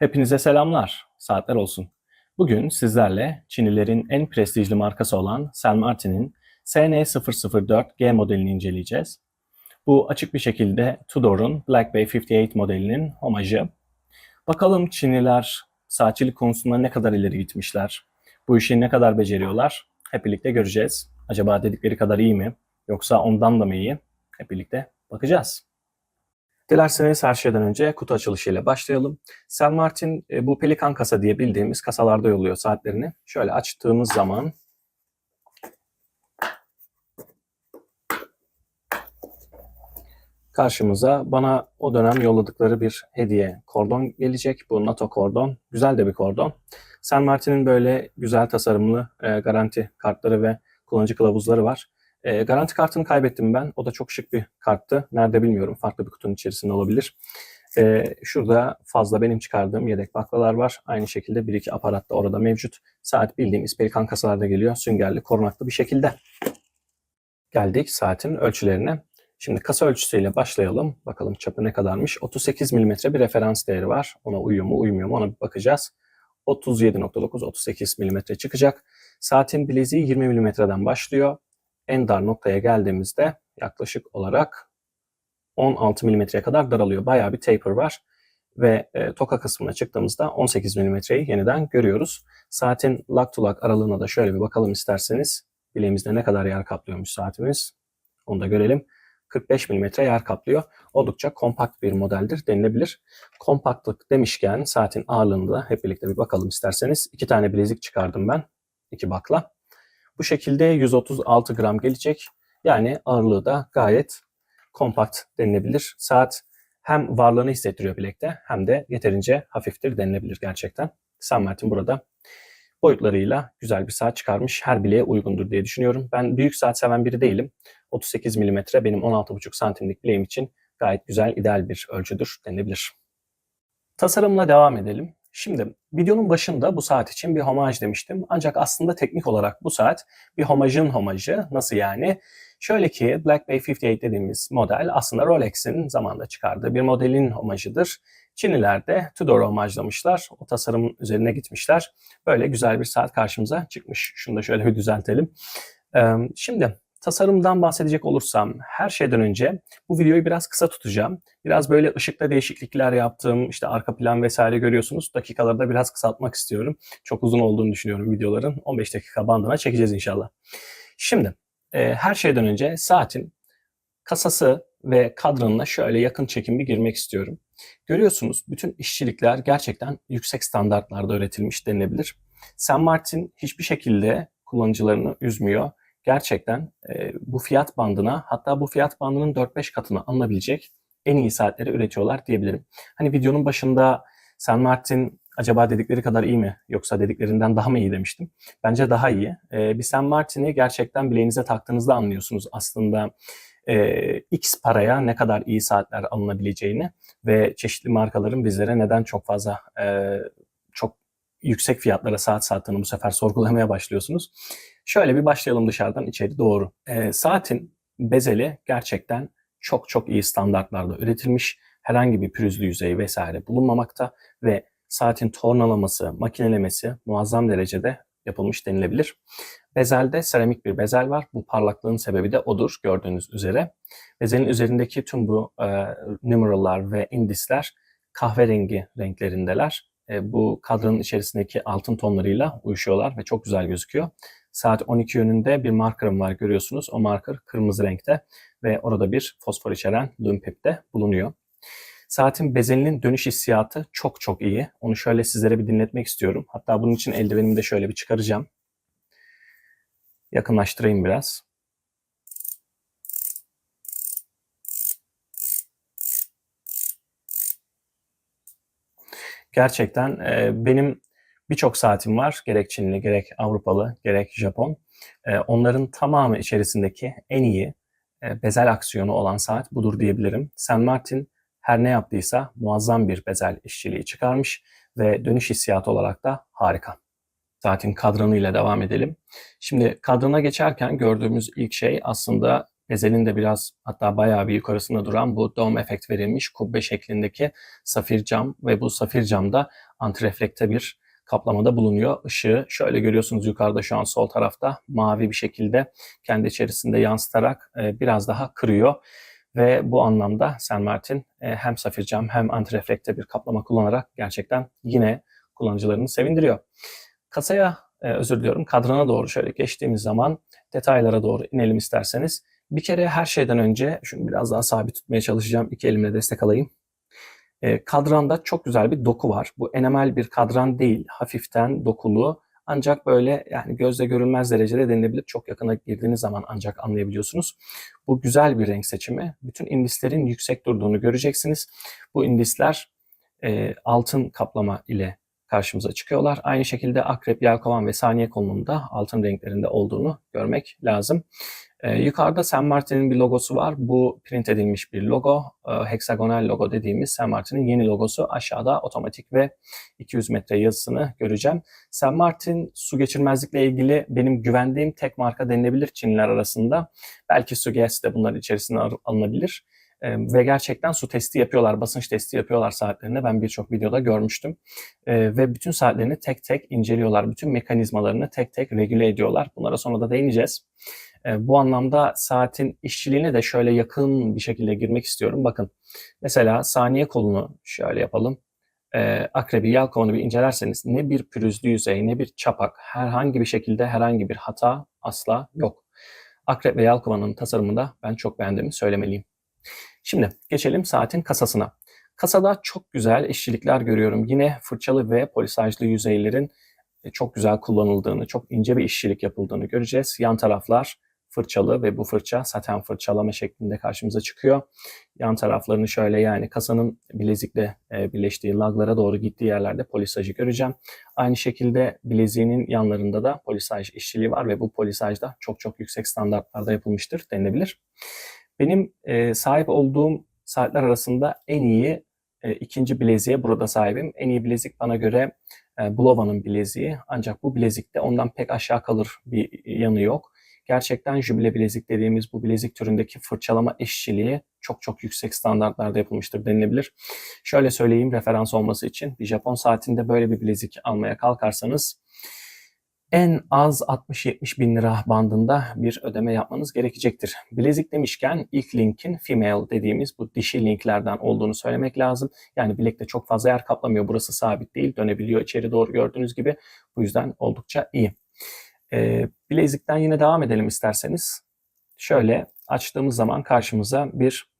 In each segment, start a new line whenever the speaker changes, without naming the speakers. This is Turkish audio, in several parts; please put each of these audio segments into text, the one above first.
Hepinize selamlar, saatler olsun. Bugün sizlerle Çinlilerin en prestijli markası olan Sell Martin'in SN004G modelini inceleyeceğiz. Bu açık bir şekilde Tudor'un Black Bay 58 modelinin homajı. Bakalım Çinliler saatçilik konusunda ne kadar ileri gitmişler, bu işi ne kadar beceriyorlar hep birlikte göreceğiz. Acaba dedikleri kadar iyi mi yoksa ondan da mı iyi? Hep birlikte bakacağız. Dilerseniz her şeyden önce kutu açılışıyla başlayalım. Sell Martin e, bu pelikan kasa diye bildiğimiz kasalarda yolluyor saatlerini. Şöyle açtığımız zaman karşımıza bana o dönem yolladıkları bir hediye kordon gelecek. Bu NATO kordon. Güzel de bir kordon. Sell Martin'in böyle güzel tasarımlı e, garanti kartları ve kullanıcı kılavuzları var. E, garanti kartını kaybettim ben. O da çok şık bir karttı. Nerede bilmiyorum. Farklı bir kutunun içerisinde olabilir. E, şurada fazla benim çıkardığım yedek baklalar var. Aynı şekilde bir iki aparat da orada mevcut. Saat bildiğimiz pelikan kasalarda geliyor. Süngerli, korunaklı bir şekilde. Geldik saatin ölçülerine. Şimdi kasa ölçüsüyle başlayalım. Bakalım çapı ne kadarmış. 38 mm bir referans değeri var. Ona uyuyor mu uymuyor mu ona bir bakacağız. 37.9 38 mm çıkacak. Saatin bileziği 20 mm'den başlıyor. En dar noktaya geldiğimizde yaklaşık olarak 16 mm'ye kadar daralıyor. Bayağı bir taper var. Ve e, toka kısmına çıktığımızda 18 mm'yi yeniden görüyoruz. Saatin lock to lock aralığına da şöyle bir bakalım isterseniz. Bileğimizde ne kadar yer kaplıyormuş saatimiz. Onu da görelim. 45 mm yer kaplıyor. Oldukça kompakt bir modeldir denilebilir. Kompaktlık demişken saatin ağırlığını da hep birlikte bir bakalım isterseniz. İki tane bilezik çıkardım ben. iki bakla. Bu şekilde 136 gram gelecek. Yani ağırlığı da gayet kompakt denilebilir. Saat hem varlığını hissettiriyor bilekte hem de yeterince hafiftir denilebilir gerçekten. San Martin burada boyutlarıyla güzel bir saat çıkarmış. Her bileğe uygundur diye düşünüyorum. Ben büyük saat seven biri değilim. 38 mm benim 16,5 santimlik bileğim için gayet güzel, ideal bir ölçüdür denilebilir. Tasarımla devam edelim. Şimdi videonun başında bu saat için bir homaj demiştim. Ancak aslında teknik olarak bu saat bir homajın homajı. Nasıl yani? Şöyle ki Black Bay 58 dediğimiz model aslında Rolex'in zamanda çıkardığı bir modelin homajıdır. Çinliler de Tudor'u homajlamışlar. O tasarımın üzerine gitmişler. Böyle güzel bir saat karşımıza çıkmış. Şunu da şöyle bir düzeltelim. Şimdi tasarımdan bahsedecek olursam her şeyden önce bu videoyu biraz kısa tutacağım. Biraz böyle ışıkta değişiklikler yaptım. İşte arka plan vesaire görüyorsunuz. Dakikaları da biraz kısaltmak istiyorum. Çok uzun olduğunu düşünüyorum videoların. 15 dakika bandına çekeceğiz inşallah. Şimdi e, her şeyden önce saatin kasası ve kadranına şöyle yakın çekim bir girmek istiyorum. Görüyorsunuz bütün işçilikler gerçekten yüksek standartlarda üretilmiş denilebilir. San Martin hiçbir şekilde kullanıcılarını üzmüyor. Gerçekten e, bu fiyat bandına hatta bu fiyat bandının 4-5 katını alınabilecek en iyi saatleri üretiyorlar diyebilirim. Hani videonun başında San Martin acaba dedikleri kadar iyi mi yoksa dediklerinden daha mı iyi demiştim. Bence daha iyi. E, bir San Martin'i gerçekten bileğinize taktığınızda anlıyorsunuz aslında e, X paraya ne kadar iyi saatler alınabileceğini ve çeşitli markaların bizlere neden çok fazla e, yüksek fiyatlara saat sattığını bu sefer sorgulamaya başlıyorsunuz. Şöyle bir başlayalım dışarıdan içeri doğru. E, saatin bezeli gerçekten çok çok iyi standartlarda üretilmiş. Herhangi bir pürüzlü yüzey vesaire bulunmamakta ve saatin tornalaması, makinelemesi muazzam derecede yapılmış denilebilir. Bezelde seramik bir bezel var. Bu parlaklığın sebebi de odur gördüğünüz üzere. Bezelin üzerindeki tüm bu e, numeral'lar ve indisler kahverengi renklerindeler. E, bu kadranın içerisindeki altın tonlarıyla uyuşuyorlar ve çok güzel gözüküyor. Saat 12 yönünde bir markerım var görüyorsunuz. O marker kırmızı renkte ve orada bir fosfor içeren lumpip de bulunuyor. Saatin bezelinin dönüş hissiyatı çok çok iyi. Onu şöyle sizlere bir dinletmek istiyorum. Hatta bunun için eldivenimi de şöyle bir çıkaracağım. Yakınlaştırayım biraz. Gerçekten e, benim birçok saatim var. Gerek Çinli, gerek Avrupalı, gerek Japon. E, onların tamamı içerisindeki en iyi e, bezel aksiyonu olan saat budur diyebilirim. San Martin her ne yaptıysa muazzam bir bezel işçiliği çıkarmış ve dönüş hissiyatı olarak da harika. Saatin kadranıyla devam edelim. Şimdi kadrana geçerken gördüğümüz ilk şey aslında bezelin de biraz hatta bayağı bir yukarısında duran bu dome efekt verilmiş kubbe şeklindeki safir cam ve bu safir camda antireflekte bir kaplamada bulunuyor. Işığı şöyle görüyorsunuz yukarıda şu an sol tarafta mavi bir şekilde kendi içerisinde yansıtarak e, biraz daha kırıyor. Ve bu anlamda San Martin e, hem safir cam hem antireflekte bir kaplama kullanarak gerçekten yine kullanıcılarını sevindiriyor. Kasaya e, özür diliyorum kadrana doğru şöyle geçtiğimiz zaman detaylara doğru inelim isterseniz. Bir kere her şeyden önce şunu biraz daha sabit tutmaya çalışacağım. İki elimle destek alayım. E, kadranda çok güzel bir doku var. Bu enamel bir kadran değil. Hafiften dokulu. Ancak böyle yani gözle görülmez derecede denilebilir. Çok yakına girdiğiniz zaman ancak anlayabiliyorsunuz. Bu güzel bir renk seçimi. Bütün indislerin yüksek durduğunu göreceksiniz. Bu indisler e, altın kaplama ile karşımıza çıkıyorlar. Aynı şekilde akrep, yelkovan ve saniye konumunda altın renklerinde olduğunu görmek lazım. Ee, yukarıda San Martin'in bir logosu var. Bu print edilmiş bir logo. Ee, heksagonal logo dediğimiz San Martin'in yeni logosu. Aşağıda otomatik ve 200 metre yazısını göreceğim. San Martin su geçirmezlikle ilgili benim güvendiğim tek marka denilebilir Çinliler arasında. Belki Suges de bunların içerisine alınabilir. E, ve gerçekten su testi yapıyorlar, basınç testi yapıyorlar saatlerinde. Ben birçok videoda görmüştüm. E, ve bütün saatlerini tek tek inceliyorlar. Bütün mekanizmalarını tek tek regüle ediyorlar. Bunlara sonra da değineceğiz. Bu anlamda saatin işçiliğine de şöyle yakın bir şekilde girmek istiyorum. Bakın mesela saniye kolunu şöyle yapalım. E, akrebi, yelkovanı bir incelerseniz ne bir pürüzlü yüzey ne bir çapak herhangi bir şekilde herhangi bir hata asla yok. Akrep ve yelkovanın tasarımında ben çok beğendiğimi söylemeliyim. Şimdi geçelim saatin kasasına. Kasada çok güzel işçilikler görüyorum. Yine fırçalı ve polisajlı yüzeylerin çok güzel kullanıldığını, çok ince bir işçilik yapıldığını göreceğiz. Yan taraflar fırçalı ve bu fırça saten fırçalama şeklinde karşımıza çıkıyor. Yan taraflarını şöyle yani kasanın bilezikle e, birleştiği laglara doğru gittiği yerlerde polisajı göreceğim. Aynı şekilde bileziğinin yanlarında da polisaj işçiliği var ve bu polisaj da çok çok yüksek standartlarda yapılmıştır denilebilir. Benim e, sahip olduğum saatler arasında en iyi e, ikinci bileziğe burada sahibim. En iyi bilezik bana göre Bulova'nın bileziği. Ancak bu bilezikte ondan pek aşağı kalır bir yanı yok. Gerçekten jübile bilezik dediğimiz bu bilezik türündeki fırçalama işçiliği çok çok yüksek standartlarda yapılmıştır denilebilir. Şöyle söyleyeyim referans olması için bir Japon saatinde böyle bir bilezik almaya kalkarsanız en az 60-70 bin lira bandında bir ödeme yapmanız gerekecektir. Bilezik demişken ilk linkin female dediğimiz bu dişi linklerden olduğunu söylemek lazım. Yani bilekte çok fazla yer kaplamıyor. Burası sabit değil. Dönebiliyor içeri doğru gördüğünüz gibi. Bu yüzden oldukça iyi. Ee, bilezikten yine devam edelim isterseniz. Şöyle açtığımız zaman karşımıza bir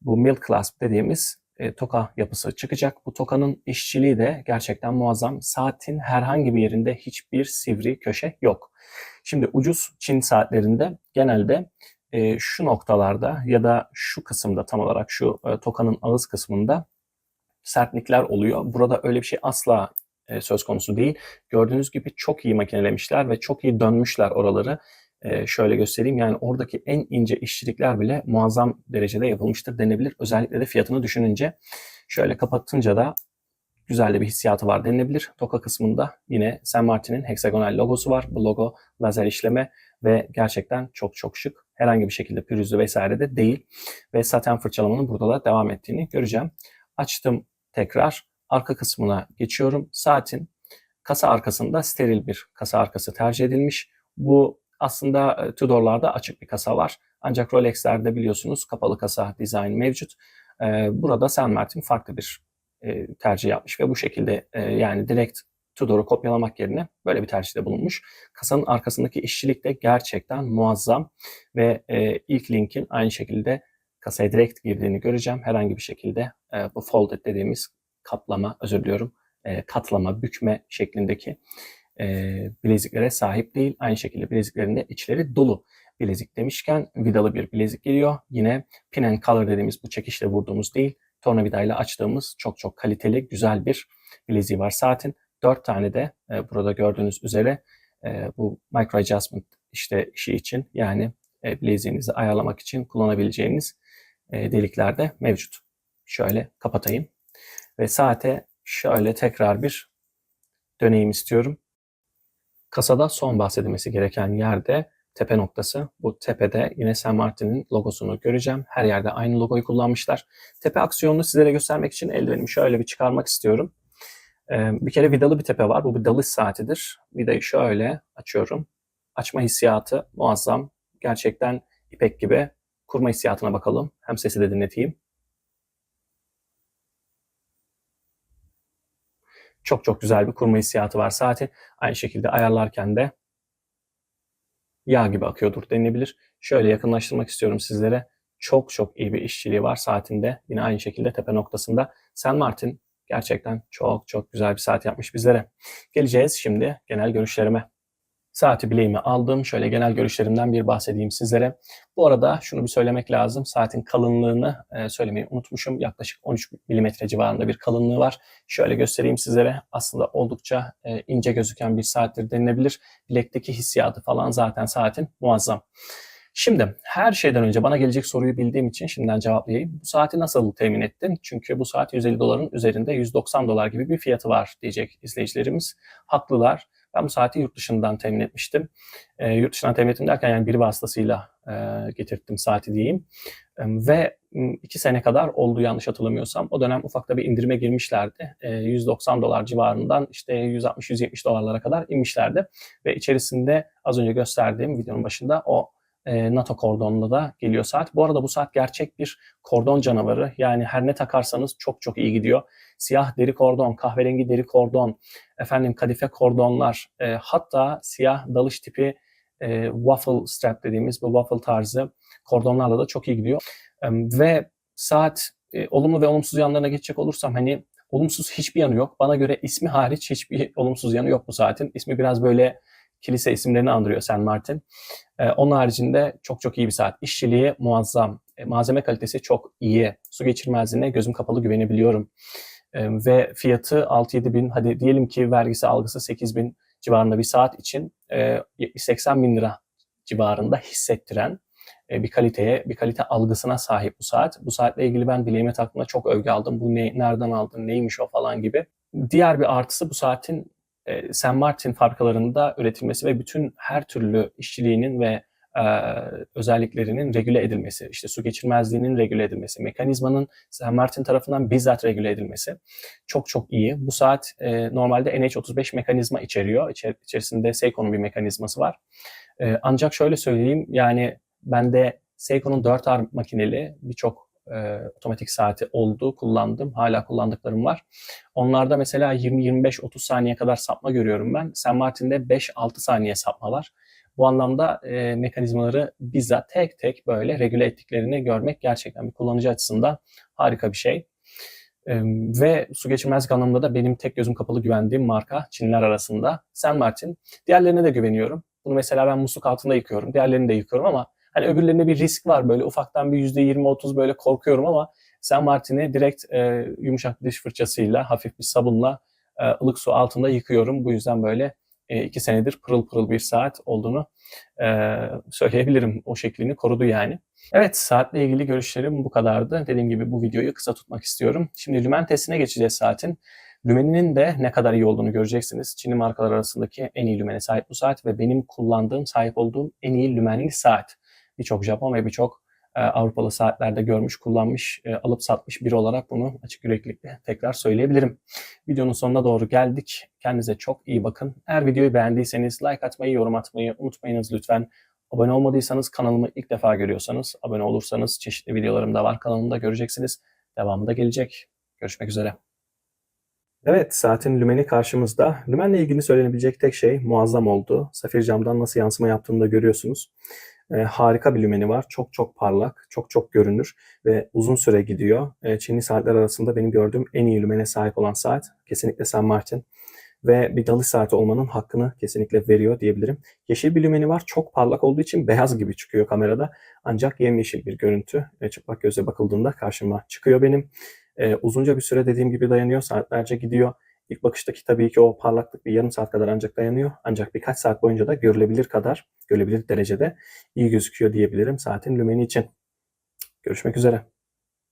bu milk clasp dediğimiz e, toka yapısı çıkacak. Bu tokanın işçiliği de gerçekten muazzam. Saatin herhangi bir yerinde hiçbir sivri köşe yok. Şimdi ucuz Çin saatlerinde genelde e, şu noktalarda ya da şu kısımda tam olarak şu e, tokanın ağız kısmında sertlikler oluyor. Burada öyle bir şey asla e, söz konusu değil. Gördüğünüz gibi çok iyi makinelemişler ve çok iyi dönmüşler oraları e, şöyle göstereyim. Yani oradaki en ince işçilikler bile muazzam derecede yapılmıştır denebilir. Özellikle de fiyatını düşününce şöyle kapatınca da güzel de bir hissiyatı var denilebilir. Toka kısmında yine Saint Martin'in heksagonal logosu var. Bu logo lazer işleme ve gerçekten çok çok şık. Herhangi bir şekilde pürüzlü vesaire de değil. Ve saten fırçalamanın burada da devam ettiğini göreceğim. Açtım tekrar. Arka kısmına geçiyorum. Saatin kasa arkasında steril bir kasa arkası tercih edilmiş. Bu aslında e, Tudor'larda açık bir kasa var. Ancak Rolex'lerde biliyorsunuz kapalı kasa dizayn mevcut. E, burada Saint Martin farklı bir e, tercih yapmış ve bu şekilde yani direkt Tudor'u kopyalamak yerine böyle bir tercihte bulunmuş. Kasanın arkasındaki işçilik de gerçekten muazzam ve ilk linkin aynı şekilde kasaya direkt girdiğini göreceğim. Herhangi bir şekilde bu folded dediğimiz kaplama, özür diliyorum, katlama, bükme şeklindeki e, bileziklere sahip değil. Aynı şekilde bileziklerinde içleri dolu. Bilezik demişken vidalı bir bilezik geliyor. Yine pin and color dediğimiz bu çekişle vurduğumuz değil, tornavidayla açtığımız çok çok kaliteli, güzel bir bileziği var saatin. Dört tane de e, burada gördüğünüz üzere e, bu micro adjustment işte işi için yani e, bileziğinizi ayarlamak için kullanabileceğiniz e, delikler de mevcut. Şöyle kapatayım ve saate şöyle tekrar bir döneyim istiyorum. Kasada son bahsedilmesi gereken yerde tepe noktası. Bu tepede yine St. Martin'in logosunu göreceğim. Her yerde aynı logoyu kullanmışlar. Tepe aksiyonunu sizlere göstermek için eldivenimi şöyle bir çıkarmak istiyorum. Ee, bir kere vidalı bir tepe var. Bu bir dalış saatidir. Vidayı şöyle açıyorum. Açma hissiyatı muazzam. Gerçekten ipek gibi. Kurma hissiyatına bakalım. Hem sesi de dinleteyim. Çok çok güzel bir kurma hissiyatı var saati. Aynı şekilde ayarlarken de yağ gibi akıyordur denilebilir. Şöyle yakınlaştırmak istiyorum sizlere. Çok çok iyi bir işçiliği var saatinde. Yine aynı şekilde tepe noktasında. St. Martin gerçekten çok çok güzel bir saat yapmış bizlere. Geleceğiz şimdi genel görüşlerime. Saati bileğime aldım. Şöyle genel görüşlerimden bir bahsedeyim sizlere. Bu arada şunu bir söylemek lazım. Saatin kalınlığını e, söylemeyi unutmuşum. Yaklaşık 13 mm civarında bir kalınlığı var. Şöyle göstereyim sizlere. Aslında oldukça e, ince gözüken bir saattir denilebilir. Bilekteki hissiyatı falan zaten saatin muazzam. Şimdi her şeyden önce bana gelecek soruyu bildiğim için şimdiden cevaplayayım. Bu saati nasıl temin ettin? Çünkü bu saat 150 doların üzerinde 190 dolar gibi bir fiyatı var diyecek izleyicilerimiz. Haklılar. Ben bu saati yurt dışından temin etmiştim. E, yurt dışından temin ettim derken yani biri vasıtasıyla e, getirttim saati diyeyim. E, ve iki sene kadar oldu yanlış hatırlamıyorsam. O dönem ufakta bir indirime girmişlerdi. E, 190 dolar civarından işte 160-170 dolarlara kadar inmişlerdi. Ve içerisinde az önce gösterdiğim videonun başında o e, NATO kordonla da geliyor saat. Bu arada bu saat gerçek bir kordon canavarı. Yani her ne takarsanız çok çok iyi gidiyor. Siyah deri kordon, kahverengi deri kordon, efendim kadife kordonlar, e, hatta siyah dalış tipi e, waffle strap dediğimiz bu waffle tarzı kordonlarla da çok iyi gidiyor. E, ve saat e, olumlu ve olumsuz yanlarına geçecek olursam hani olumsuz hiçbir yanı yok. Bana göre ismi hariç hiçbir olumsuz yanı yok bu saatin. İsmi biraz böyle kilise isimlerini andırıyor St. Martin. Ee, onun haricinde çok çok iyi bir saat. İşçiliği muazzam. E, malzeme kalitesi çok iyi. Su geçirmezliğine gözüm kapalı güvenebiliyorum. E, ve fiyatı 6-7 bin, hadi diyelim ki vergisi algısı 8 bin civarında bir saat için e, 70-80 bin lira civarında hissettiren e, bir kaliteye, bir kalite algısına sahip bu saat. Bu saatle ilgili ben bileğime taktığımda çok övgü aldım. Bu ne, nereden aldın, neymiş o falan gibi. Diğer bir artısı bu saatin e, St. Martin fabrikalarında üretilmesi ve bütün her türlü işçiliğinin ve e, özelliklerinin regüle edilmesi, işte su geçirmezliğinin regüle edilmesi, mekanizmanın St. Martin tarafından bizzat regüle edilmesi çok çok iyi. Bu saat e, normalde NH35 mekanizma içeriyor. İçer, içerisinde Seiko'nun bir mekanizması var. E, ancak şöyle söyleyeyim yani bende Seiko'nun 4R makineli birçok e, otomatik saati oldu, kullandım. Hala kullandıklarım var. Onlarda mesela 20-25-30 saniye kadar sapma görüyorum ben. St. Martin'de 5-6 saniye sapma var. Bu anlamda e, mekanizmaları bizzat tek tek böyle regüle ettiklerini görmek gerçekten bir kullanıcı açısından harika bir şey. E, ve su geçirmezlik anlamında da benim tek gözüm kapalı güvendiğim marka Çinliler arasında St. Martin. Diğerlerine de güveniyorum. Bunu mesela ben musluk altında yıkıyorum. Diğerlerini de yıkıyorum ama Hani öbürlerinde bir risk var böyle ufaktan bir %20-30 böyle korkuyorum ama San Martin'i direkt e, yumuşak diş fırçasıyla, hafif bir sabunla e, ılık su altında yıkıyorum. Bu yüzden böyle e, iki senedir pırıl pırıl bir saat olduğunu e, söyleyebilirim. O şeklini korudu yani. Evet saatle ilgili görüşlerim bu kadardı. Dediğim gibi bu videoyu kısa tutmak istiyorum. Şimdi lümen testine geçeceğiz saatin. Lümeninin de ne kadar iyi olduğunu göreceksiniz. Çinli markalar arasındaki en iyi lümene sahip bu saat ve benim kullandığım, sahip olduğum en iyi lümenli saat birçok Japon ve birçok e, Avrupalı saatlerde görmüş, kullanmış, e, alıp satmış biri olarak bunu açık yüreklilikle tekrar söyleyebilirim. Videonun sonuna doğru geldik. Kendinize çok iyi bakın. Eğer videoyu beğendiyseniz like atmayı, yorum atmayı unutmayınız lütfen. Abone olmadıysanız kanalımı ilk defa görüyorsanız abone olursanız çeşitli videolarım da var kanalımda göreceksiniz. Devamı da gelecek. Görüşmek üzere. Evet, saatin lümeni karşımızda. Lümenle ilgili söylenebilecek tek şey muazzam oldu. Safir camdan nasıl yansıma yaptığını da görüyorsunuz e, harika bir lümeni var. Çok çok parlak, çok çok görünür ve uzun süre gidiyor. E, Çinli saatler arasında benim gördüğüm en iyi lümene sahip olan saat kesinlikle St. Martin. Ve bir dalış saati olmanın hakkını kesinlikle veriyor diyebilirim. Yeşil bir lümeni var. Çok parlak olduğu için beyaz gibi çıkıyor kamerada. Ancak yemyeşil bir görüntü e, çıplak gözle bakıldığında karşıma çıkıyor benim. E, uzunca bir süre dediğim gibi dayanıyor. Saatlerce gidiyor. İlk bakıştaki tabii ki o parlaklık bir yarım saat kadar ancak dayanıyor. Ancak birkaç saat boyunca da görülebilir kadar, görülebilir derecede iyi gözüküyor diyebilirim saatin lümeni için. Görüşmek üzere.